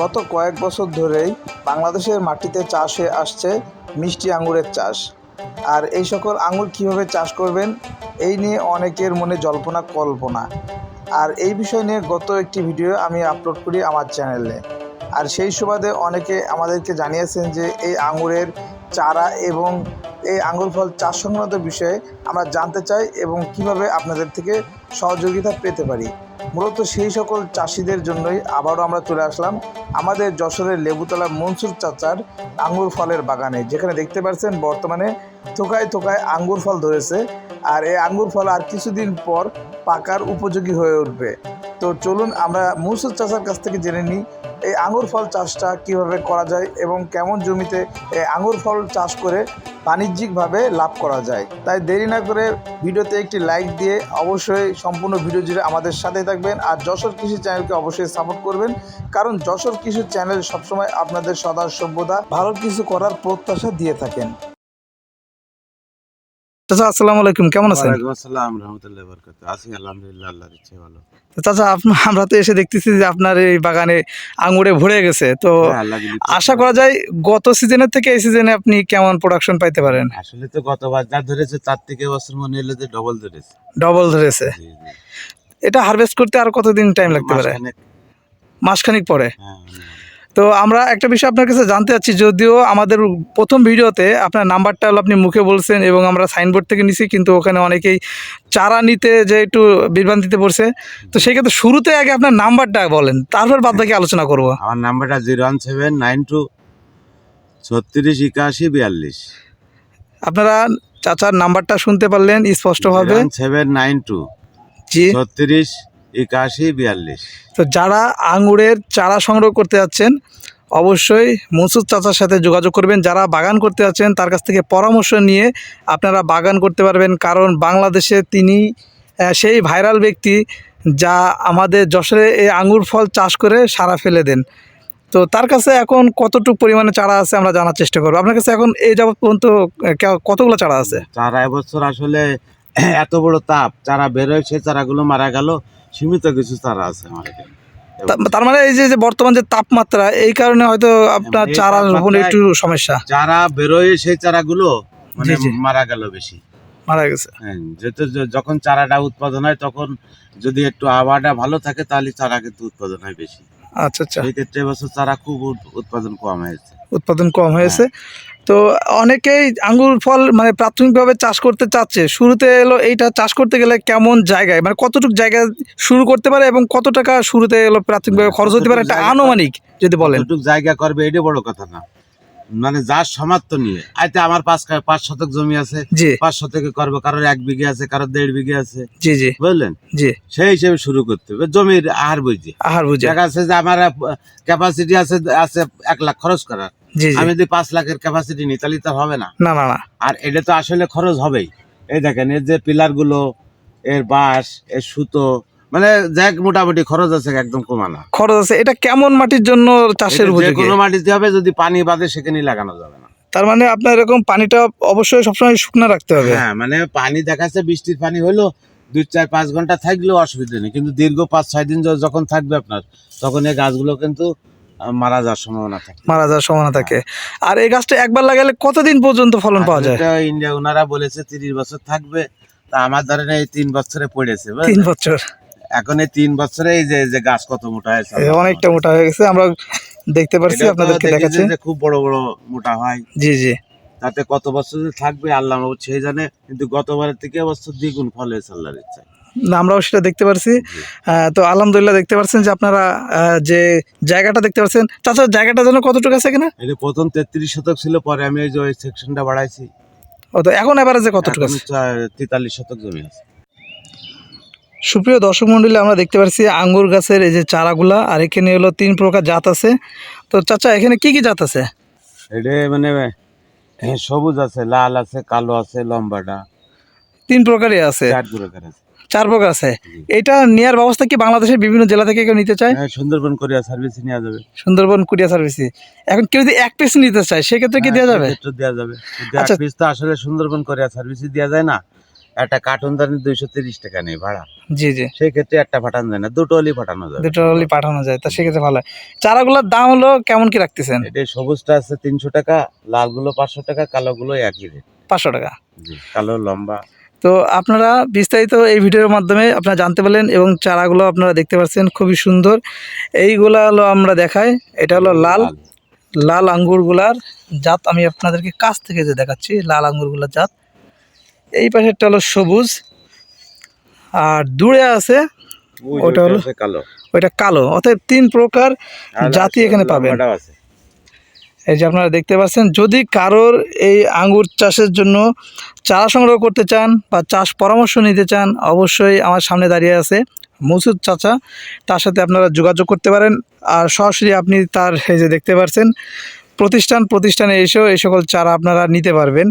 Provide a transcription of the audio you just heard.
গত কয়েক বছর ধরেই বাংলাদেশের মাটিতে চাষ হয়ে আসছে মিষ্টি আঙুরের চাষ। আর এই সকল আঙুর কীভাবে চাষ করবেন, এই নিয়ে অনেকের মনে জল্পনা, কল্পনা। আর এই বিষয় নিয়ে গত একটি ভিডিও আমি আপলোড করি আমার চ্যানেলে। আর সেই সুবাদে অনেকে আমাদেরকে জানিয়েছেন যে এই আঙুরের চারা এবং এই আঙুর ফল চাষ সংক্রান্ত বিষয়ে আমরা জানতে চাই এবং কীভাবে আপনাদের থেকে সহযোগিতা পেতে পারি। মূলত সেই সকল চাষিদের জন্যই আবারও আমরা চলে আসলাম আমাদের যশোরের লেবুতলা মনসুর চাচার আঙ্গুর ফলের বাগানে, যেখানে দেখতে পাচ্ছেন বর্তমানে থোকায় থোকায় আঙ্গুর ফল ধরেছে। আর এই আঙ্গুর ফল আর কিছুদিন পর পাকার উপযোগী হয়ে উঠবে। তো চলুন আমরা মনসুর চাচার কাছ থেকে জেনে নিই, এই আঙুর ফল চাষটা কীভাবে করা যায় এবং কেমন জমিতে এই আঙুর ফল চাষ করে বাণিজ্যিকভাবে লাভ করা যায়। তাই দেরি না করে ভিডিওতে একটি লাইক দিয়ে অবশ্যই সম্পূর্ণ ভিডিও জুড়ে আমাদের সাথে থাকবেন আর যশোর কৃষি চ্যানেলকে অবশ্যই সাপোর্ট করবেন, কারণ যশোর কৃষি চ্যানেল সবসময় আপনাদের সদা সভ্যতা, ভালো কিছু করার প্রত্যাশা দিয়ে থাকেন। চাচা আসসালামু আলাইকুম কেমন আছেন? আসসালাম রহমতুল্লাহ বরকত আছি আলহামদুলিল্লাহ আল্লাহর ইচ্ছে ভালো। চাচা আমরা তো এসে দেখতেছি যে আপনার এই বাগানে আঙুরে ভরে গেছে। তো হ্যাঁ, আশা করা। যায় গত সিজনের থেকে এই সিজনে আপনি কেমন প্রোডাকশন পাইতে পারেন? আসলে তো গতবার যা ধরেছে তার থেকে বছর মনে হলো যে ডবল ধরেছে। ডবল ধরেছে। এটা হারভেস্ট করতে আর কতদিন টাইম লাগতে পারে? মাসখানেক, পরে? হ্যাঁ। তো আমরা একটা বিষয় আপনার কাছে জানতে চাচ্ছি যদিও আমাদের প্রথম ভিডিওতে আপনার নাম্বারটা হলো আপনি মুখে বলছেন এবং আমরা সাইনবোর্ড থেকে নিছি কিন্তু ওখানে অনেকেই চারা নিতে যে একটু বিভ্রান্তিতে পড়ছে তো সেই ক্ষেত্রে শুরুতে আগে আপনার নাম্বারটা বলেন তারপর বাদ বাকি আলোচনা করব। আমার নাম্বারটা zero one seven nine two ছত্রিশ একাশি বিয়াল্লিশ। আপনারা চাচার নাম্বারটা শুনতে পারলেন স্পষ্টভাবে সেভেন নাইন টু জি। ছত্রিশ একাশি বিয়াল্লিশ। তো যারা আঙুরের চারা সংগ্রহ করতে যাচ্ছেন অবশ্যই মনসুর চাচার সাথে যোগাযোগ করবেন। যারা বাগান করতে যাচ্ছেন তার কাছ থেকে পরামর্শ নিয়ে আপনারা বাগান করতে পারবেন। কারণ বাংলাদেশে তিনি সেই ভাইরাল ব্যক্তি যা আমাদের যশোরে এই আঙুর ফল চাষ করে সারা ফেলে দেন। তো তার কাছে এখন কতটুকু পরিমাণে চারা আছে আমরা জানার চেষ্টা করব। আপনার কাছে এখন এই যাবত পর্যন্ত কতগুলো চারা আছে? চারা এবছর আসলে এত বড় তাপ চারা বেরোয় সে চারাগুলো মারা গেল। সীমিত কিছু চারা আছে আমার এখানে। তার মানে এই যে বর্তমান যে তাপমাত্রা এই কারণে হয়তো আপনার চারা রোপণে একটু সমস্যা। চারা বেরোয় সেই চারাগুলো মানে। মারা গেল বেশি। মারা গেছে। হ্যাঁ যেহেতু যখন চারাটা উৎপাদন হয় তখন যদি একটু আবহাওয়াটা ভালো থাকে তাহলে চারা কিন্তু উৎপাদন হয় বেশি। আচ্ছা আচ্ছা। সেই ক্ষেত্রে এবছর চারা খুব উৎপাদন কম হয়েছে। উৎপাদন কম হয়েছে। তো অনেকেই আঙ্গুর ফল মানে প্রাথমিকভাবে চাষ করতে চাচ্ছে। শুরুতে এলো এইটা চাষ করতে গেলে কেমন জায়গায়? মানে কতটুকু জায়গা শুরু করতে পারে এবং কত টাকা শুরুতে এলো প্রাথমিকভাবে খরচ হতে পারে? একটা আনুমানিক যদি বলেন। জায়গা করবে এটা বড় কথা না। মানে যার সমাপ্ত নিয়ে। আইতে আমার পাঁচ পাঁচ শতক জমি আছে। পাঁচ শতকে করবে কারোর এক বিঘে আছে কারোর দেড় বিঘে আছে। জি জি। বুঝলেন? জি। সেই হিসেবে শুরু করতে হবে। জমির আহার বুঝি। আহার বুঝি। দেখা যাচ্ছে যে আমার ক্যাপাসিটি আছে আছে এক লাখ খরচ করার। আমি যদি পাঁচ লাখের ক্যাপাসিটি নিই তাহলে তো হবে না। না না আর এটা তো আসলে খরচ হবেই। এই দেখেন এর যে পিলারগুলো এর বাঁশ এর সুতো মানে যাক মোটামুটি খরচ আছে একদম কমানা। খরচ আছে। এটা কেমন মাটির জন্য চাষের যে উপযোগী? কোনো মাটিতে হবে যদি পানি বাদে সেখানে লাগানো যাবে না। তার মানে আপনার এরকম পানিটা অবশ্যই সবসময় শুকনো রাখতে হবে? হ্যাঁ মানে পানি দেখাচ্ছে বৃষ্টির পানি হলো দুই চার পাঁচ ঘণ্টা থাকলেও অসুবিধা নেই। কিন্তু দীর্ঘ পাঁচ ছয় দিন যখন থাকবে আপনার তখন এই গাছগুলো কিন্তু মারা যাওয়ার সম্ভাবনা থাকে। মারা যাওয়ার সম্ভাবনা থাকে। আর এই গাছটা একবার লাগালে কতদিন পর্যন্ত ফলন পাওয়া যায়? ইন্ডিয়া ওনারা বলেছে তিরিশ বছর থাকবে। তা আমার ধরেন এই তিন বছরে পড়েছে তিন বছর। এখন এই তিন বছরে এই যে যে গাছ কত মোটা হয়েছে অনেকটা মোটা হয়ে গেছে আমরা দেখতে তো আপনাদেরকে দেখাচ্ছি। যে খুব বড় বড় মোটা হয়। জি জি। তাতে কত বছর থাকবে আল্লাহ সেই জানে কিন্তু গতবারের থেকে বছর দ্বিগুণ ফল হয়েছে আল্লাহর ইচ্ছায়। আমরাও সেটা দেখতে পারছি। তো আলহামদুলিল্লাহ দেখতে পাচ্ছেন যে আপনারা যে জায়গাটা দেখতে পাচ্ছেন চাচা জায়গাটা যেন কতটুকু আছে কিনা এটা প্রথম তেত্রিশ শতক ছিল পরে আমি এই যে ওই সেকশনটা বাড়াইছি। ও তো এখন এবারে কতটুকু আছে? তেতাল্লিশ শতক জমি আছে। সুপ্রিয় দর্শক মন্ডলী আমরা দেখতে পাচ্ছি আঙ্গুর গাছের এই যে চারাগুলা আর এখানে হলো তিন প্রকার জাত আছে। তো চাচা এখানে কি কি জাত আছে? এটা মানে সবুজ আছে লাল আছে কালো আছে লম্বাটা। তিন প্রকারই আছে। চার প্রকার আছে। চার প্রকার আছে। এটা নেওয়ার ব্যবস্থা কি বাংলাদেশের বিভিন্ন জেলা থেকে কেউ নিতে চায়? হ্যাঁ, সুন্দরবন কোরিয়া সার্ভিস নেওয়া যাবে। সুন্দরবন কুরিয়া সার্ভিসে। এখন কেউ যদি এক পিস নিতে চায় সেক্ষেত্রে কি দেওয়া যাবে? হ্যাঁ, দেওয়া যাবে। আচ্ছা। পিস তো আসলে সুন্দরবন কোরিয়া সার্ভিসই দেওয়া যায় না একটা কার্টুন দানি দুইশো তিরিশ টাকা নেই ভাড়া। জি জি। সেই ক্ষেত্রে একটা পাঠানো যায় না দুটো হলেই পাঠানো যায় দুটো হলে পাঠানো যায় তা সেক্ষেত্রে ভালো হয়। চারাগুলোর দাম হলো কেমন কি রাখতেছেন? এটা সবুজটা আছে তিনশো টাকা লালগুলো পাঁচশো টাকা কালোগুলো একই রেট পাঁচশো টাকা। জি কালো লম্বা। তো আপনারা বিস্তারিত এই ভিডিওর মাধ্যমে আপনারা জানতে পারলেন এবং চারাগুলো আপনারা দেখতে পাচ্ছেন খুবই সুন্দর। এইগুলা হলো আমরা দেখাই। এটা হলো লাল লাল। আঙ্গুরগুলার জাত। আমি আপনাদেরকে কাছ থেকে যে দেখাচ্ছি লাল আঙ্গুরগুলার জাত। এই পাশেরটা হলো সবুজ। আর দূরে আছে ওটা ওইটা হলো- কালো। ওইটা কালো। অর্থাৎ তিন প্রকার আর জাতি এখানে পাবেন। এই যে আপনারা দেখতে পাচ্ছেন, যদি কারোর এই আঙ্গুর চাষের জন্য চারা সংগ্রহ করতে চান বা চাষ পরামর্শ নিতে চান, অবশ্যই আমার সামনে দাঁড়িয়ে আছে মসুদ চাচা। তার সাথে আপনারা যোগাযোগ করতে পারেন। আর সরাসরি আপনি তার এই যে দেখতে পাচ্ছেন, প্রতিষ্ঠান প্রতিষ্ঠানে এসেও এই সকল চারা আপনারা নিতে পারবেন।